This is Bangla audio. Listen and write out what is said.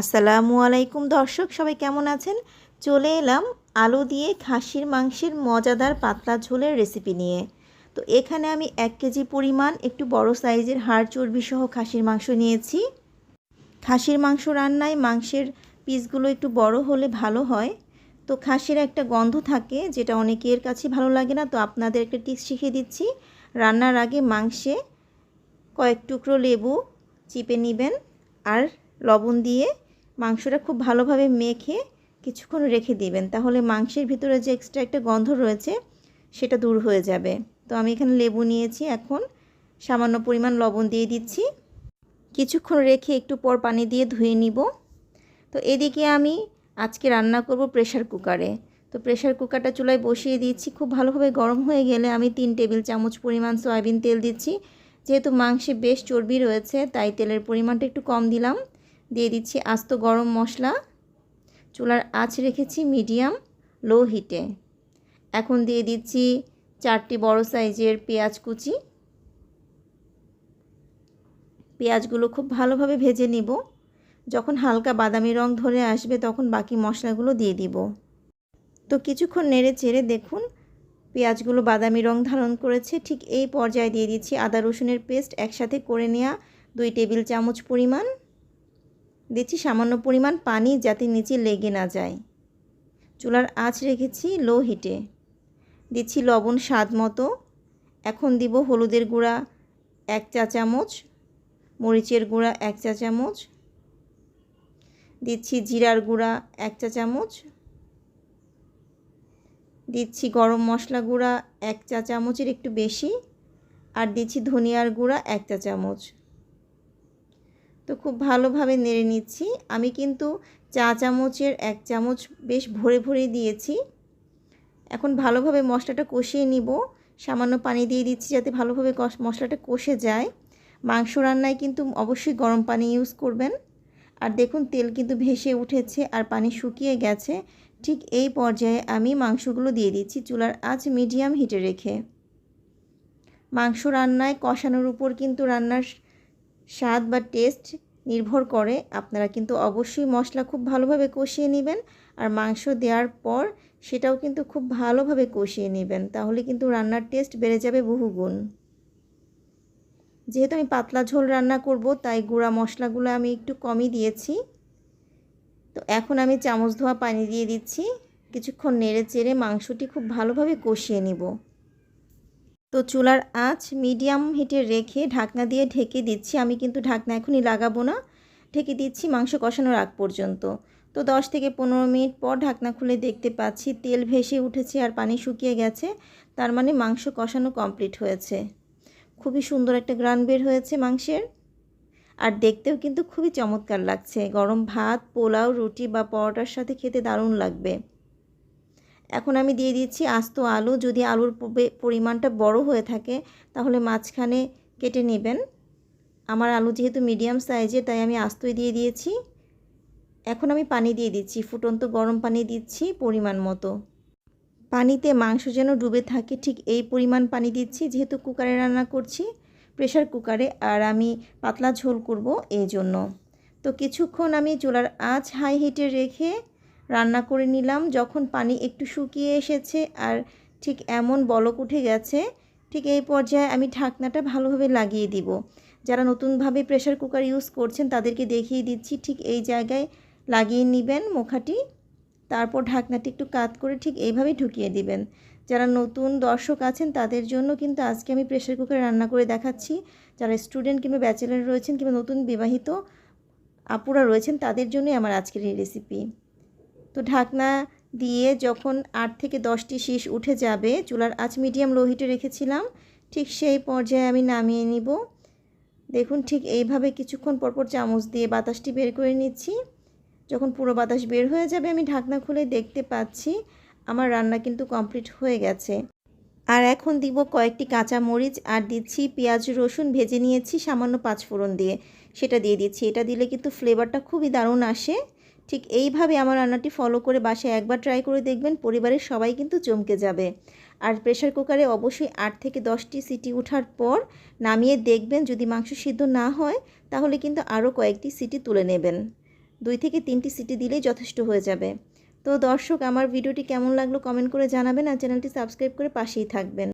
আসসালামু আলাইকুম দর্শক, সবাই কেমন আছেন? চলে এলাম আলু দিয়ে খাসির মাংসের মজাদার পাতলা ঝোলের রেসিপি নিয়ে। তো এখানে আমি এক কেজি পরিমাণ একটু বড় সাইজের হাড় চর্বি সহ খাসির মাংস নিয়েছি। খাসির মাংস রান্নায় মাংসের পিসগুলো একটু বড় হলে ভালো হয়। তো খাসির একটা গন্ধ থাকে যেটা অনেকের কাছে ভালো লাগে না, তো আপনাদের একটা টিপস শিখিয়ে দিচ্ছি। রান্নার আগে মাংসে কয়েক টুকরো লেবু চিপে নেবেন আর লবণ দিয়ে মাংসটা খুব ভালোভাবে মেখে কিছুক্ষণ রেখে দিবেন। তাহলে মাংসের ভিতরে যে এক্সট্রা একটা গন্ধ রয়েছে, সেটা দূর হয়ে যাবে। তো আমি এখানে লেবু নিয়েছি এখন। সামান্য পরিমাণ লবণ দিয়ে দিচ্ছি। কিছুক্ষণ রেখে একটু পর পানি দিয়ে ধুয়ে নিব। তো এদিকে আমি আজকে রান্না করব প্রেশার কুকারে তো প্রেশার কুকারটা চুলায় বসিয়ে দিচ্ছি। খুব ভালোভাবে গরম হয়ে গেলে আমি তিন টেবিল চামচ পরিমাণ সয়াবিন তেল দিচ্ছি। যেহেতু মাংসে বেশ চর্বি রয়েছে, তাই তেলের পরিমাণটা একটু কম দিলাম। দিয়ে দিচ্ছি আস্ত গরম মশলা। চুলার আঁচ রেখেছি মিডিয়াম, লো হিটে। এখন দিয়ে দিচ্ছি চারটি বড় সাইজের পেঁয়াজ কুচি। পেঁয়াজগুলো খুব ভালোভাবে ভেজে নিব। যখন হালকা বাদামি রং ধরে আসবে তখন বাকি মশলাগুলো দিয়ে দিব। তো কিছুক্ষণ নেড়ে চেড়ে দেখুন, পেঁয়াজগুলো বাদামি রং ধারণ করেছে। ঠিক এই পর্যায়ে দিয়ে দিচ্ছি আদা রসুনের পেস্ট একসাথে করে নেওয়া দুই টেবিল চামচ পরিমাণ। দিচ্ছি সামান্য পরিমাণ পানি যাতে নিচে লেগে না যায়। চুলার আঁচ রেখেছি লো হিটে। দিচ্ছি লবণ স্বাদ মতো। এখন দিব হলুদের গুঁড়া এক চা চামচ, মরিচের গুঁড়া এক চা চামচ, দিচ্ছি জিরার গুঁড়া এক চা চামচ, দিচ্ছি গরম মশলা গুঁড়া এক চা চামচের একটু বেশি, আর দিচ্ছি ধনিয়ার গুঁড়া এক চা চামচ। তো খুব ভালোভাবে নেড়ে নিচ্ছি। আমি কিন্তু চা চামচের এক চামচ বেশ ভরে ভরে দিয়েছি। এখন ভালোভাবে মশলাটা কষিয়ে নিব। সামান্য পানি দিয়ে দিচ্ছি যাতে ভালোভাবে মশলাটা কষে যায়। মাংস রান্নায় কিন্তু অবশ্যই গরম পানি ইউজ করবেন। আর দেখুন, তেল কিন্তু ভেসে উঠেছে আর পানি শুকিয়ে গেছে। ঠিক এই পর্যায়ে আমি মাংসগুলো দিয়ে দিচ্ছি চুলার আঁচ মিডিয়াম হিটে রেখে। মাংস রান্নায় কষানোর উপর কিন্তু রান্নার স্বাদ বা টেস্ট নির্ভর করে। আপনারা কিন্তু অবশ্যই মশলা খুব ভালোভাবে কষিয়ে নেবেন আর মাংস দেওয়ার পর সেটাও কিন্তু খুব ভালোভাবে কষিয়ে নেবেন। তাহলে কিন্তু রান্নার টেস্ট বেড়ে যাবে বহুগুণ। যেহেতু আমি পাতলা ঝোল রান্না করব, তাই গুঁড়া মশলাগুলো আমি একটু কমই দিয়েছি। তো এখন আমি চামচ ধোয়া পানি দিয়ে দিচ্ছি। কিছুক্ষণ নেড়ে চেড়ে মাংসটি খুব ভালোভাবে কষিয়ে নিব। তো চুলার আঁচ মিডিয়াম হিটে রেখে ঢাকনা দিয়ে ঢেকে দিচ্ছি। আমি কিন্তু ঢাকনা এখনই লাগাবো না। ঢেকে দিচ্ছি মাংস কষানোর আগ পর্যন্ত। তো দশ থেকে পনেরো মিনিট পর ঢাকনা খুলে দেখতে পাচ্ছি তেল ভেসে উঠেছে আর পানি শুকিয়ে গেছে। তার মানে মাংস কষানো কমপ্লিট হয়েছে। খুবই সুন্দর একটা গ্রান বের হয়েছে মাংসের। আর দেখতেও কিন্তু খুবই চমৎকার লাগছে। গরম ভাত, পোলাও, রুটি বা পরোটার সাথে খেতে দারুণ লাগবে। এখন আমি দিয়ে দিচ্ছি আস্ত আলু। যদি আলুর পরিমাণটা বড় হয়ে থাকে, তাহলে মাঝখানে কেটে নেবেন। আমার আলু যেহেতু মিডিয়াম সাইজের তাই আমি আস্তই দিয়ে দিয়েছি। এখন আমি পানি দিয়ে দিচ্ছি, ফুটন্ত গরম পানি দিচ্ছি পরিমাণ মতো। পানিতে মাংস যেন ডুবে থাকে, ঠিক এই পরিমাণ পানি দিচ্ছি। যেহেতু কুকারে রান্না করছি প্রেশার কুকারে, আর আমি পাতলা ঝোল করব এই জন্য। তো কিছুক্ষণ আমি চুলার আঁচ হাই হিটে রেখে রান্না করে নিলাম। যখন পানি একটু শুকিয়ে এসেছে আর ঠিক এমন বলক উঠে গেছে, ঠিক এই পর্যায়ে আমি ঢাকনাটা ভালোভাবে লাগিয়ে দিব। যারা নতুনভাবে প্রেশার কুকার ইউজ করছেন তাদেরকে দেখিয়ে দিচ্ছি, ঠিক এই জায়গায় লাগিয়ে নেবেন মুখাটি। তারপর ঢাকনাটি একটু কাত করে ঠিক এইভাবে ঢুকিয়ে দিবেন। যারা নতুন দর্শক আছেন তাদের জন্য কিন্তু আজকে আমি প্রেশার কুকারে রান্না করে দেখাচ্ছি। যারা স্টুডেন্ট কিংবা ব্যাচেলার রয়েছেন কিংবা নতুন বিবাহিত আপুরা রয়েছেন তাদের জন্যই আমার আজকের এই রেসিপি তো ঢাকনা দিয়ে যখন আট থেকে দশটি শীষ উঠে যাবে, চুলার আঁচ মিডিয়াম লো হিটে রেখেছিলাম, ঠিক সেই পর্যায়ে আমি নামিয়ে নিব। দেখুন ঠিক এইভাবে কিছুক্ষণ পরপর চামচ দিয়ে বাতাসটি বের করে নিচ্ছি। যখন পুরো বাতাস বের হয়ে যাবে, আমি ঢাকনা খুলে দেখতে পাচ্ছি আমার রান্না কিন্তু কমপ্লিট হয়ে গেছে। আর এখন দিব কয়েকটি কাঁচা মরিচ আর দিচ্ছি পেঁয়াজ রসুন ভেজে নিয়েছি, সামান্য পাঁচফোড়ন দিয়ে। সেটা দিয়ে দিচ্ছি। এটা দিলে কিন্তু ফ্লেভারটা খুবই দারুণ আসে। ঠিক এইভাবে আমার রান্নাটি ফলো করে বাসায় একবার ট্রাই করে দেখবেন, পরিবারের সবাই কিন্তু চমকে যাবে। আর প্রেশার কুকারে অবশ্যই আট থেকে দশটি সিটি ওঠার পর নামিয়ে দেখবেন, যদি মাংস সিদ্ধ না হয়, তাহলে কিন্তু আরও কয়েকটি সিটি তুলে নেবেন। দুই থেকে তিনটি সিটি দিলেই যথেষ্ট হয়ে যাবে। তো দর্শক, আমার ভিডিওটি কেমন লাগল কমেন্ট করে জানাবেন আর চ্যানেলটি সাবস্ক্রাইব করে পাশেই থাকবেন।